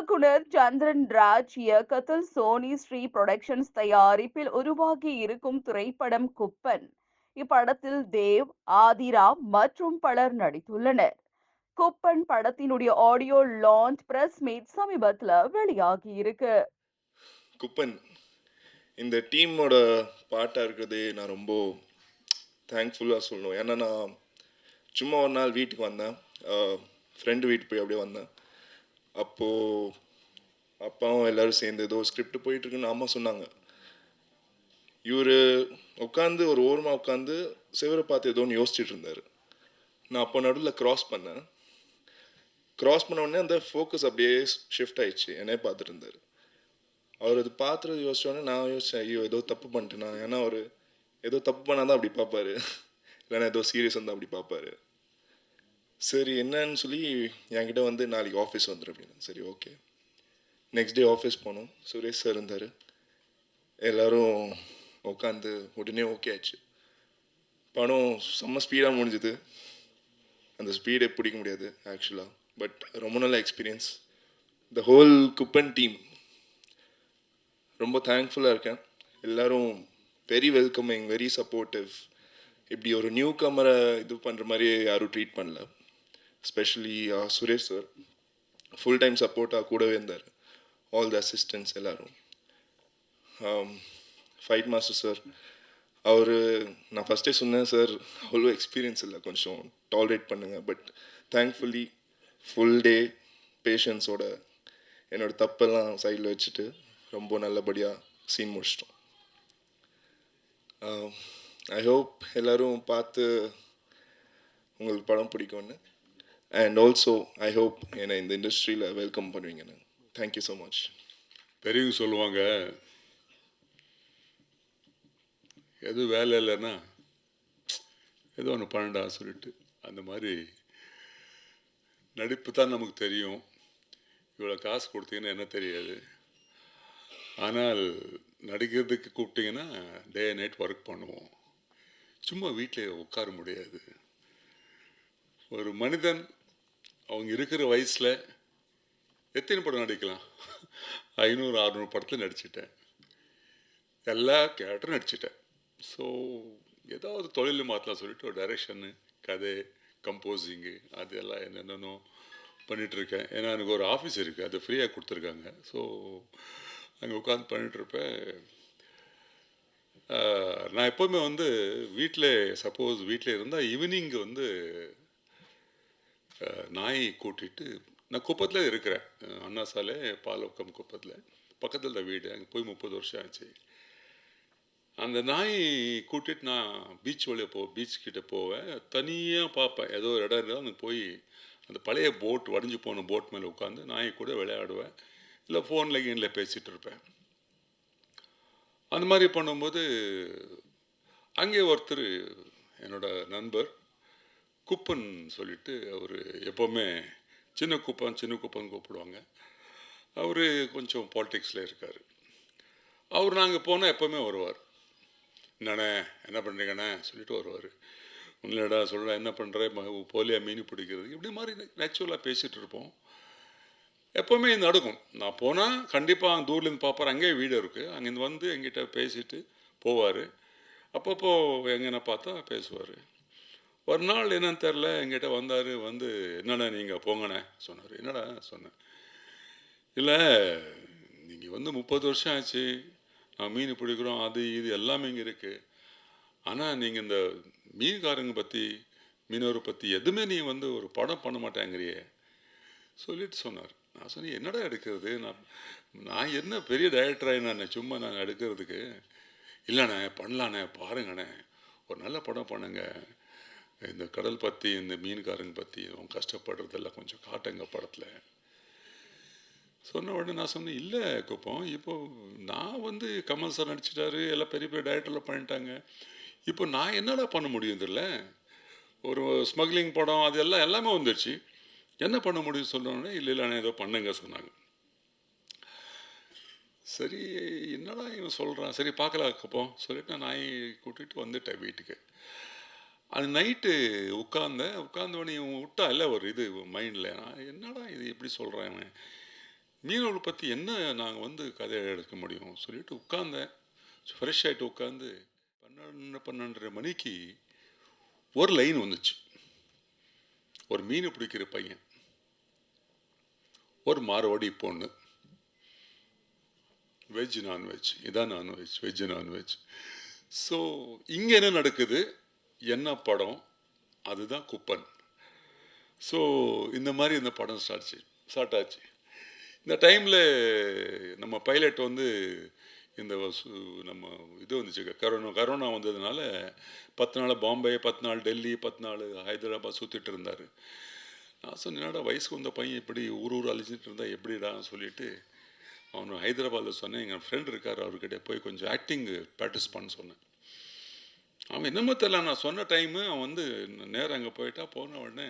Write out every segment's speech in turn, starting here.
இயக்குனர் சந்திரன் ராஜ் இயக்கத்தில் Sony Sri productions தயாரிப்பில் உருவாகி இருக்கும் திரைப்படம் குப்பன். இப்படத்தில் தேவ் ஆதிரா மற்றும் பலர் நடித்துள்ளனர். குப்பன் படத்தினுடைய ஆடியோ லான்ச் பிரஸ் மீட் சமீபத்தில் வெளியாகி இருக்கு. குப்பன் இந்த டீமோட பாட்டாக இருக்கிறது நான் ரொம்ப தேங்க்ஃபுல்லாக சொல்லணும். ஏன்னா நான் சும்மா ஒரு நாள் வீட்டுக்கு வந்தேன். ஃப்ரெண்டு வீட்டுக்கு போய் அப்படியே வந்தேன். அப்போது அப்பாவும் எல்லோரும் சேர்ந்து ஏதோ ஸ்கிரிப்ட் போயிட்டுருக்குன்னு அம்மா சொன்னாங்க. இவர் உட்காந்து ஒரு ஓரமாக உட்காந்து சிவரை பார்த்து ஏதோ ஒன்று யோசிச்சுட்டு இருந்தார். நான் அப்போ நடுவில் க்ராஸ் பண்ணேன். க்ராஸ் பண்ண உடனே அந்த ஃபோக்கஸ் அப்படியே ஷிஃப்ட் ஆயிடுச்சு என்னே பார்த்துட்டு இருந்தார். அவர் அது பார்த்துட்டு யோசிச்சோடனே நான் யோசிச்சேன் ஐயோ ஏதோ தப்பு பண்ணிட்டேனா? ஏன்னா அவர் ஏதோ தப்பு பண்ணாதான் அப்படி பார்ப்பாரு. இல்லைன்னா ஏதோ சீரியஸ் வந்தால் அப்படி பார்ப்பாரு. சரி என்னன்னு சொல்லி என்கிட்ட வந்து நாளைக்கு ஆஃபீஸ் வந்துடும் அப்படின்னு சரி ஓகே நெக்ஸ்ட் டே ஆஃபீஸ் போனோம். சுரேஷ் சார் இருந்தார். எல்லோரும் உட்காந்து உடனே ஓகே ஆச்சு. படம் செம்ம ஸ்பீடாக முடிஞ்சுது. அந்த ஸ்பீடை பிடிக்க முடியாது ஆக்சுவலாக பட் ரொம்ப நல்ல experience the whole Kuppan team ரொம்ப தேங்க்ஃபுல்லாக இருக்கேன். எல்லோரும் வெரி வெல்கமிங் வெரி சப்போர்ட்டிவ் இப்படி ஒரு நியூ கமரை இது பண்ணுற மாதிரி யாரும் ட்ரீட் பண்ணல. Specially Suresh sir full time சப்போர்ட்டாக கூடவே இருந்தார் ஆல் த அசிஸ்டன்ஸ் எல்லோரும் ஃபைட் மாஸ்டர் சார் அவர் நான் ஃபஸ்ட்டே சொன்னேன் சார் அவ்வளோ எக்ஸ்பீரியன்ஸ் இல்லை கொஞ்சம் டாலரேட் பண்ணுங்கள் பட் தேங்க்ஃபுல்லி ஃபுல் டே பேஷன்ஸோட என்னோட தப்பெல்லாம் சைடில் வச்சுட்டு ரொம்ப நல்லபடியாக சீன் முடிச்சிட்டோம். Um, ஐ ஹோப் எல்லோரும் பார்த்து உங்களுக்கு படம் பிடிக்கும்னு அண்ட் ஆல்சோ ஐ ஹோப் என்னை இந்த இண்டஸ்ட்ரியில் வெல்கம் பண்ணுவீங்கன்னு தேங்க்யூ ஸோ மச் பெரியவங்க சொல்லுவாங்க. எது வேலை இல்லைன்னா ஏதோ ஒன்று பண்ணடா சொல்லிட்டு. அந்த மாதிரி நடிப்பு தான் நமக்கு தெரியும். இவ்வளோ காசு கொடுத்தீங்கன்னா என்ன தெரியாது. ஆனால் நடிக்கிறதுக்கு கூப்பிட்டீங்கன்னா டே நைட் ஒர்க் பண்ணுவோம். சும்மா வீட்டில் உட்கார முடியாது. ஒரு மனிதன் அவங்க இருக்கிற வயசில் எத்தனை படம் நடிக்கலாம்? ஐநூறு அறநூறு படத்தில் நடிச்சிட்டேன். எல்லா கேரக்டரும் நடிச்சிட்டேன். ஸோ ஏதாவது தொழில் மாற்றலாம் சொல்லிட்டு ஒரு டைரெக்ஷனு கதை கம்போசிங்கு அது எல்லாம் என்னென்னோ பண்ணிகிட்ருக்கேன் ஏன்னா எனக்கு ஒரு ஆஃபீஸ் இருக்குது அது ஃப்ரீயாக கொடுத்துருக்காங்க. ஸோ அங்கே உட்காந்து பண்ணிகிட்ருப்பேன் நான் எப்போவுமே வந்து வீட்டில் சப்போஸ் வீட்டில் இருந்தால் ஈவினிங் வந்து நாய் கூட்டிகிட்டு நான் குப்பத்தில் இருக்கிறேன். அண்ணா சாலை பாலக்கம் குப்பத்தில். பக்கத்தில் தான் வீடு. அங்கே போய் முப்பது வருஷம் ஆச்சு. அந்த நாய் கூட்டிகிட்டு நான் பீச் வழியாக போ பீச் கிட்டே போவேன். தனியாக பார்ப்பேன். ஏதோ ஒரு இடம் இருந்தால் அங்கே போய் அந்த பழைய போட் வடிஞ்சு போன போட் மேலே உட்காந்து நாயை கூட விளையாடுவேன். இல்லை ஃபோனில் கீனில் பேசிகிட்டு இருப்பேன். அந்த மாதிரி பண்ணும்போது அங்கே ஒருத்தர் என்னோட நண்பர் குப்பன் சொல்லிட்டு அவர் எப்போவுமே சின்ன குப்பன் சின்ன குப்பன் கூப்பிடுவாங்க. அவர் கொஞ்சம் பாலிடிக்ஸில் இருக்கார். அவர் நாங்கள் போனால் எப்போவுமே வருவார். என்னண்ணே என்ன பண்ணுறீங்கண்ணே சொல்லிட்டு வருவார். இல்லைடா சொல்ல என்ன பண்ணுற போலியா மீன் பிடிக்கிறது. இப்படி மாதிரி நேச்சுரலாக பேசிகிட்டு இருப்போம். எப்போவுமே இது நடக்கும். நான் போனால் கண்டிப்பாக அங்கே தூர்லேருந்து பார்ப்பார் அங்கேயே வீடு இருக்குது அங்கேருந்து வந்து எங்கிட்ட பேசிட்டு போவார். அப்பப்போ எங்கன்னா பார்த்தா பேசுவார். ஒரு நாள் என்னன்னு தெரில எங்கிட்ட வந்தார் வந்து என்னடா நீங்கள் போங்கண்ணே சொன்னார். என்னடா? சொன்னேன். இல்லை நீங்கள் வந்து முப்பது வருஷம் ஆச்சு. நான் மீன் பிடிக்கிறோம் அது இது எல்லாமே இங்கே இருக்குது ஆனால் நீங்கள் இந்த மீன்காரங்க பற்றி மீனவரை பற்றி எதுவுமே நீ வந்து ஒரு படம் பண்ண மாட்டேங்கிறியே. சொல்லிட்டு சொன்னார். நான் சொன்னேன் என்னடா எடுக்கிறது? நான் நான் என்ன பெரிய டைரக்டராக நான் சும்மா நான் எடுக்கிறதுக்கு? இல்லைண்ணே பண்ணலாண்ணே பாருங்கண்ணே. ஒரு நல்ல படம் பண்ணுங்க. இந்த கடல் பற்றி இந்த மீன்காரங்க பற்றி அவங்க கஷ்டப்படுறதெல்லாம் கொஞ்சம் காட்டுங்க படத்தில். சொன்ன உடனே நான் சொன்னேன் இல்லை குப்பம் இப்போ நான் வந்து கமல் சார் நடிச்சிட்டாரு எல்லாம் பெரிய பெரிய டைரக்டர்லாம் பண்ணிட்டாங்க. இப்போ நான் என்னடா பண்ண முடியும் இதில் ஒரு ஸ்மக்லிங் படம் அது எல்லாம் எல்லாமே வந்துடுச்சு என்ன பண்ண முடியும் சொன்னோடனே இல்லை இல்லை ஏதோ பண்ணுங்க சொன்னாங்க. சரி என்னடா இவன் சொல்கிறான் சரி பார்க்கலாம் குப்பம் சொல்லிட்டு நான் நாய் கூட்டிகிட்டு வந்துட்டேன் வீட்டுக்கு. அது நைட்டு உட்காந்தேன் உட்காந்தவொடனே இவன் விட்டா இல்லை ஒரு இது மைண்டில் நான் என்னடா இது எப்படி சொல்கிறேன் மீனவர்களை பற்றி என்ன நாங்கள் வந்து கதை எடுக்க முடியும்? சொல்லிட்டு உட்காந்தேன் ஃப்ரெஷ் ஆகிட்டு உட்காந்து பன்னெண்டு பன்னெண்டரை மணிக்கு ஒரு லைன் வந்துச்சு. ஒரு மீன் பிடிக்கிற பையன். ஒரு மாரவாடி பொண்ணு. வெஜ் நான்வெஜ் இதான் non veg veg non veg so இங்கே என்ன நடக்குது? என்ன படம் அதுதான் குப்பன். ஸோ இந்த மாதிரி இந்த படம் ஸ்டார்ட்ச்சு ஸ்டார்ட் ஆச்சு. இந்த டைமில் நம்ம பைலட் வந்து இந்த சு- நம்ம இது வந்துச்சு கரோனா கரோனா வந்ததுனால பத்து நாள் பாம்பே பத்து நாள் டெல்லி பத்து நாள் ஹைதராபாத் சுற்றிட்டு இருந்தார். நான் சொன்னேன் என்னடா வயசுக்கு வந்த பையன் இப்படி ஊர் ஊர் அழிஞ்சிட்டு இருந்தால் எப்படிடான்னு சொல்லிட்டு அவன் ஹைதராபாத்தில் சொன்னேன் எங்கள் ஃப்ரெண்ட் இருக்கார் அவர்கிட்ட போய் கொஞ்சம் ஆக்டிங் ப்ராக்டிஸ் பண்ண சொன்னேன். அவன் என்னமோ தெரியல நான் சொன்ன டைமு அவன் வந்து நேரம் அங்கே போயிட்டா போன உடனே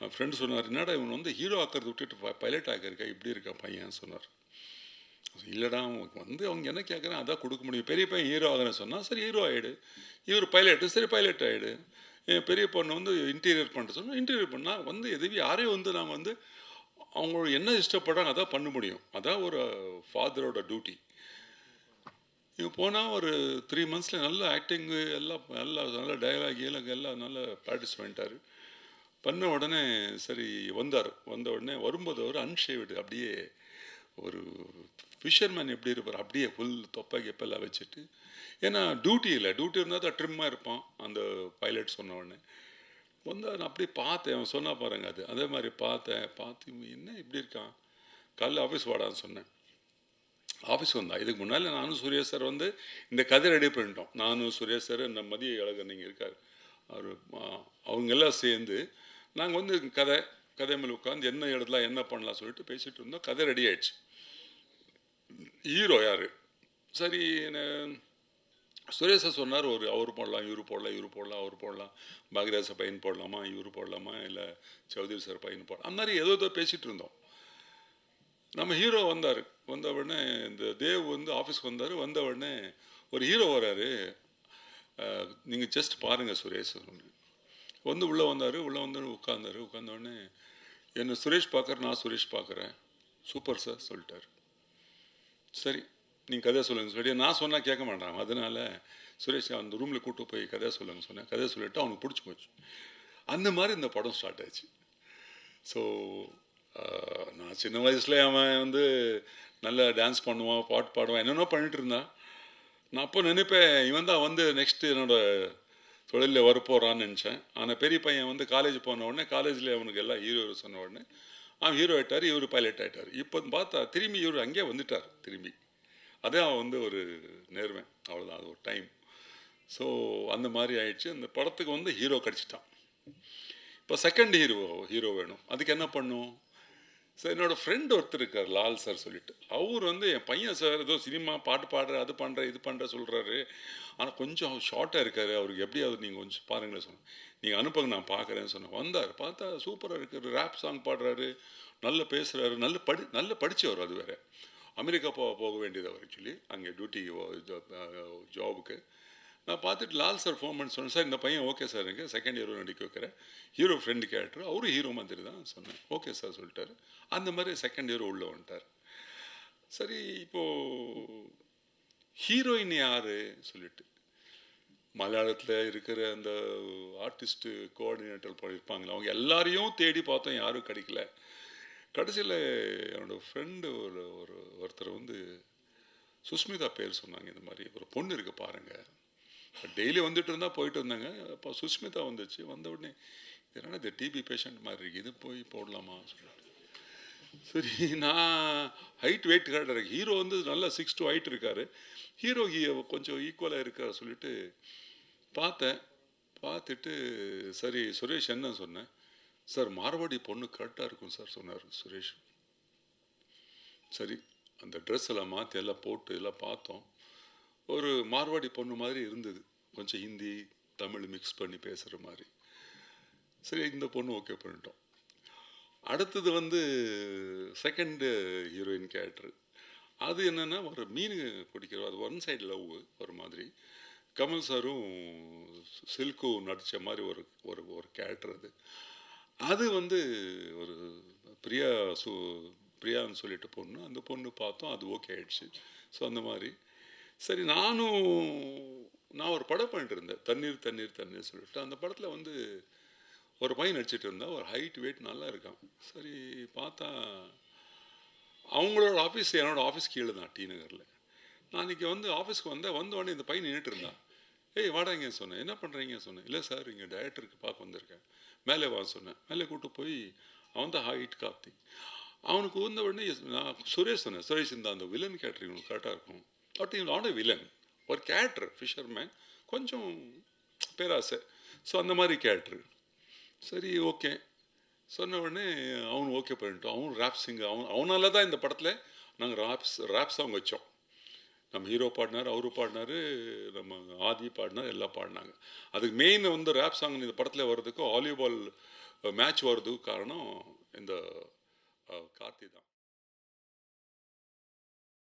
என் ஃப்ரெண்டு சொன்னார் என்னடா இவன் வந்து ஹீரோ ஆக்கிறது விட்டுட்டு பைலட் ஆக்கியிருக்கா? இப்படி இருக்கா பையன் சொன்னார். இல்லைடா அவனுக்கு வந்து அவங்க என்ன கேட்குறான் அதான் கொடுக்க முடியும். பெரிய பையன் ஹீரோ ஆகிறேன்னு சொன்னால் சரி ஹீரோ ஆகிடு இவர் பைலட்டு சரி பைலட் ஆகிடு என் பெரிய பொண்ணு வந்து இன்டீரியர் பண்ணிட்டு சொன்னால் இன்டீரியர் பண்ணால் வந்து எதுவும் யாரையும் வந்து நாம் வந்து அவங்க என்ன இஷ்டப்படுறாங்க அதான் பண்ண முடியும். அதான் ஒரு ஃபாதரோட டியூட்டி இவன் போனால் ஒரு த்ரீ மந்த்ஸில் நல்ல ஆக்டிங்கு எல்லாம் நல்லா நல்ல டயலாக் எல்லாம் நல்ல ப்ராக்டிஸ் பண்ணிட்டார். பண்ண உடனே சரி வந்தார். வந்த உடனே வரும்போது அவர் அன்ஷேவ்டு அப்படியே ஒரு ஃபிஷர்மேன் எப்படி இருப்பார் அப்படியே ஃபுல் தொப்பை கெப்பெல்லாம் வச்சுட்டு. ஏன்னா டியூட்டி இல்லை. டியூட்டி இருந்தால் தான் ட்ரிம்மாக இருப்பான் அந்த பைலட் சொன்ன உடனே. வந்து நான் அப்படியே பார்த்தேன். அவன் சொன்னா பாருங்க அது. அதே மாதிரி பார்த்தேன். பார்த்து என்ன இப்படி இருக்கான்? காலைல ஆஃபீஸ் வாடான்னு சொன்னேன். ஆஃபீஸ் வந்தா. இதுக்கு முன்னால் நானும் சுரேஷ் சார் வந்து இந்த கதை ரெடி பண்ணிட்டோம். நானும் சுரேஷ் சார் இந்த மதிய அழகர் நீங்கள் இருக்கார். அவர் அவங்க எல்லாம் சேர்ந்து நாங்கள் வந்து கதை கதை மேலே உட்காந்து என்ன இடத்துல என்ன பண்ணலாம் சொல்லிட்டு பேசிட்டு இருந்தோம். கதை ரெடி ஆயிடுச்சு. ஹீரோ யார்? சரி என்ன- சுரேஷா சொன்னார் ஒரு அவர் போடலாம் இவர் போடலாம் இவர் போடலாம் அவர் போடலாம். பாக்யராஜ பையன் போடலாமா இவர் போடலாமா இல்லை சௌதரி சார் பையன் போடலாம். அந்த மாதிரி ஏதோ ஏதோ பேசிகிட்டு இருந்தோம். நம்ம ஹீரோ வந்தார். வந்த உடனே இந்த தேவ் வந்து ஆஃபீஸ்க்கு வந்தார். வந்த உடனே ஒரு ஹீரோ வராரு. நீங்கள் ஜஸ்ட் பாருங்கள் சுரேஷ் வந்து உள்ளே வந்தார். உள்ளே வந்து உட்காந்தாரு உட்கார்ந்த உடனே சுரேஷ் பார்க்குற நான் சுரேஷ் பார்க்குறேன் சூப்பர் சார் சொல்லிட்டார். சரி நீங்கள் கதை சொல்லுங்க. சொல்லி நான் சொன்னால் கேட்க மாட்டான். அதனால சுரேஷ் அந்த ரூமில் கூப்பிட்டு போய் கதை சொல்லுங்க சொன்னேன். கதை சொல்லிட்டு அவனுக்கு பிடிச்சி போச்சு. அந்த மாதிரி இந்த படம் ஸ்டார்ட் ஆச்சு. ஸோ நான் சின்ன வயசில் அவன் வந்து நல்லா டான்ஸ் பண்ணுவான் பாட்டு பாடுவான் என்னென்னோ பண்ணிகிட்டு இருந்தான். நான் அப்போ நினைப்பேன் இவன் தான் வந்து நெக்ஸ்ட்டு என்னோடய தொழிலில் வரப்போகிறான்னு நினச்சேன். ஆனால் பெரிய பையன் வந்து காலேஜ் போன உடனே காலேஜில் அவனுக்கு எல்லாம் ஹீரோ சொன்ன உடனே அவன் ஹீரோ ஆகிட்டார் இவர் பைலட் ஆயிட்டார். இப்போ பார்த்தா திரும்பி இவர் அங்கேயே வந்துட்டார் திரும்பி. அதே அவன் வந்து ஒரு நேர்வேன் அவ்வளோதான் அது ஒரு டைம் ஸோ அந்த மாதிரி ஆயிடுச்சு. அந்த படத்துக்கு வந்து ஹீரோ கிடச்சிட்டான். இப்போ செகண்ட் ஹீரோ ஹீரோ வேணும். அதுக்கு என்ன பண்ணும்? சார் என்னோட ஃப்ரெண்ட் ஒருத்தர் இருக்கார் லால் சார் சொல்லிட்டு. அவர் வந்து என் பையன் சார் ஏதோ சினிமா பாட்டு பாடுற அது பண்ணுற இது பண்ணுற சொல்கிறாரு ஆனால் கொஞ்சம் அவர் ஷார்ட்டாக இருக்கார். அவருக்கு எப்படியாவது நீங்கள் கொஞ்சம் பாருங்களேன் சொன்னேன். நீங்கள் அனுப்புங்க நான் பார்க்குறேன்னு சொன்னேன். வந்தார். பார்த்தா சூப்பராக இருக்கார். ரேப் சாங் பாடுறாரு. நல்ல பேசுகிறாரு நல்ல படி நல்ல படித்தவர் அது வேற. அமெரிக்கா போக போக வேண்டியது அவர் ஆக்சுவலி அங்கே டியூட்டி ஜாபுக்கு நான் பார்த்துட்டு லால் சார் ஃபோன் பண்ணி சொன்னேன் சார் இந்த பையன் ஓகே சார் எனக்கு செகண்ட் ஹீரோ நடிக்க வைக்கிறேன் ஹீரோ ஃப்ரெண்டு கேரக்டர் அவரும் ஹீரோ மாதிரி தான் சொன்னேன் ஓகே சார் சொல்லிட்டாரு. அந்த மாதிரி செகண்ட் ஹீரோ உள்ளே வந்துட்டார். சரி இப்போது ஹீரோயின் யார்? சொல்லிட்டு. மலையாளத்தில் இருக்கிற அந்த ஆர்டிஸ்ட்டு கோஆர்டினேட்டர் பண்ணியிருப்பாங்களே அவங்க எல்லாரையும் தேடி பார்த்தோம் யாரும் கிடைக்கல. கடைசியில் என்னோடய ஃப்ரெண்டு ஒரு ஒரு ஒருத்தர் வந்து சுஸ்மிதா பேர் சொன்னாங்க இந்த மாதிரி. ஒரு பொண்ணு இருக்குது பாருங்கள் டெய்லி வந்துட்டு இருந்தால் போயிட்டு இருந்தாங்க அப்போ சுஷ்மிதா வந்துச்சு. வந்த உடனே இது இந்த டிபி பேஷண்ட் மாதிரி இருக்கு. இது போய் போடலாமா? சொல்லிட்டு. சரி நான் ஹைட் வெயிட் காட்டுற ஹீரோ வந்து நல்லா சிக்ஸ் டு ஹைட் இருக்காரு. ஹீரோ கொஞ்சம் ஈக்குவலாக இருக்கார் சொல்லிட்டு பார்த்தேன். பார்த்துட்டு சரி சுரேஷ் என்ன சொன்னேன்? சார் மார்வாடி பொண்ணு கரெக்டாக இருக்கும் சார் சொன்னார் சுரேஷ். சரி அந்த ட்ரெஸ் எல்லாம் மாற்றி எல்லாம் போட்டு எல்லாம் பார்த்தோம். ஒரு மார்வாடி பொண்ணு மாதிரி இருந்தது. கொஞ்சம் ஹிந்தி தமிழ் மிக்ஸ் பண்ணி பேசுகிற மாதிரி. சரி இந்த பொண்ணு ஓகே பண்ணிட்டோம். அடுத்தது வந்து செகண்டு ஹீரோயின் கேரக்டர் அது என்னென்னா ஒரு மீன் பிடிக்கிறோம் அது ஒன் சைடு லவ் ஒரு மாதிரி. கமல் சாரும் சில்கும் நடித்த மாதிரி ஒரு ஒரு ஒரு கேரக்டர் அது. அது வந்து ஒரு பிரியா சு பிரியான்னு சொல்லிட்டு பொண்ணு அந்த பொண்ணு பார்த்தோம் அது ஓகே ஆயிடுச்சு. ஸோ அந்த மாதிரி. சரி நானும் நான் ஒரு படம் பண்ணிட்டு இருந்தேன் தண்ணீர் தண்ணீர் தண்ணீர் சொல்லிட்டு. அந்த படத்தில் வந்து ஒரு பையன் நடிச்சிட்டு இருந்தா ஒரு ஹைட் வெயிட் நல்லா இருக்கான். சரி பார்த்தா அவங்களோட ஆஃபீஸ் என்னோட ஆஃபீஸ் கீழே தான் டி நகரில். நான் இன்றைக்கி வந்து ஆஃபீஸ்க்கு வந்தேன். வந்த உடனே இந்த பையன் நின்றுட்டு இருந்தான். ஏய் வாடாங்க சொன்னேன். என்ன பண்ணுறீங்க சொன்னேன். இல்லை சார் இங்கே டேரக்டருக்கு பார்க்க வந்திருக்கேன். மேலே வா சொன்னேன். மேலே கூட்டு போய் அவன் தான் ஹைட் கார்த்திக். அவனுக்கு வந்த உடனே நான் சுரேஷ் சொன்னேன். சுரேஷ் இந்த அந்த வில்லன் கேட்டரிங் உங்களுக்கு கரெக்டாக இருக்கும். பட் இஸ் நாட் வில்லன் ஒரு கேரக்டர் ஃபிஷர்மேன் கொஞ்சம் பேராசை. ஸோ அந்த மாதிரி கேரக்டர் சரி ஓகே சொன்ன உடனே அவன் ஓகே பண்ணிட்டோம் அவன் ரேப் சிங்க அவன் அவனால தான் இந்த படத்தில் நாங்கள் ராப்ஸ் ரேப் சாங் வச்சோம். நம்ம ஹீரோ பாடினார் அவரு பாடினாரு நம்ம ஆதி பாடினார் எல்லாம் பாடினாங்க. அதுக்கு மெயின் வந்து ரேப் சாங் இந்த படத்தில் வர்றதுக்கு வாலிபால் மேட்ச் uh, வர்றதுக்கு காரணம் இந்த uh, கார்த்தி தான்.